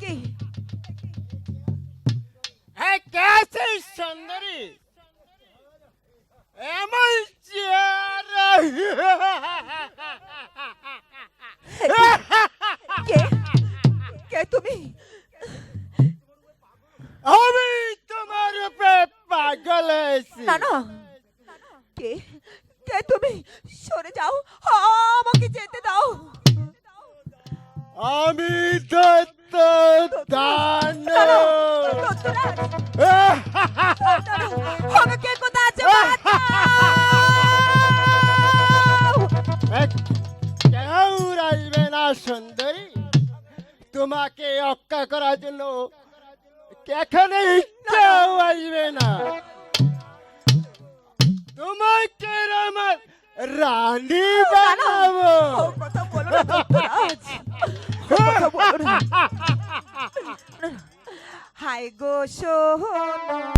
কি এই কেসে সুন্দরী এমন চেহারা কে কে তুমি আমি তোমার উপরে পাগল হয়েছি না না কে কে তুমি সরে যাও আমাকে যেতে দাও আমি দত্ত দান না, না, দত্তরাজ, না, না, আমাকে কোথায় আছে কেউ আসবে না সুন্দরী। তোমাকে অক্কা করার জন্য এখানে কেউ আসবে না। তোমাকে আমার রানী বানাবো। কথা বলো না, গো শোনো।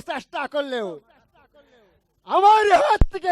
চেষ্টা করলেও আমার হাত থেকে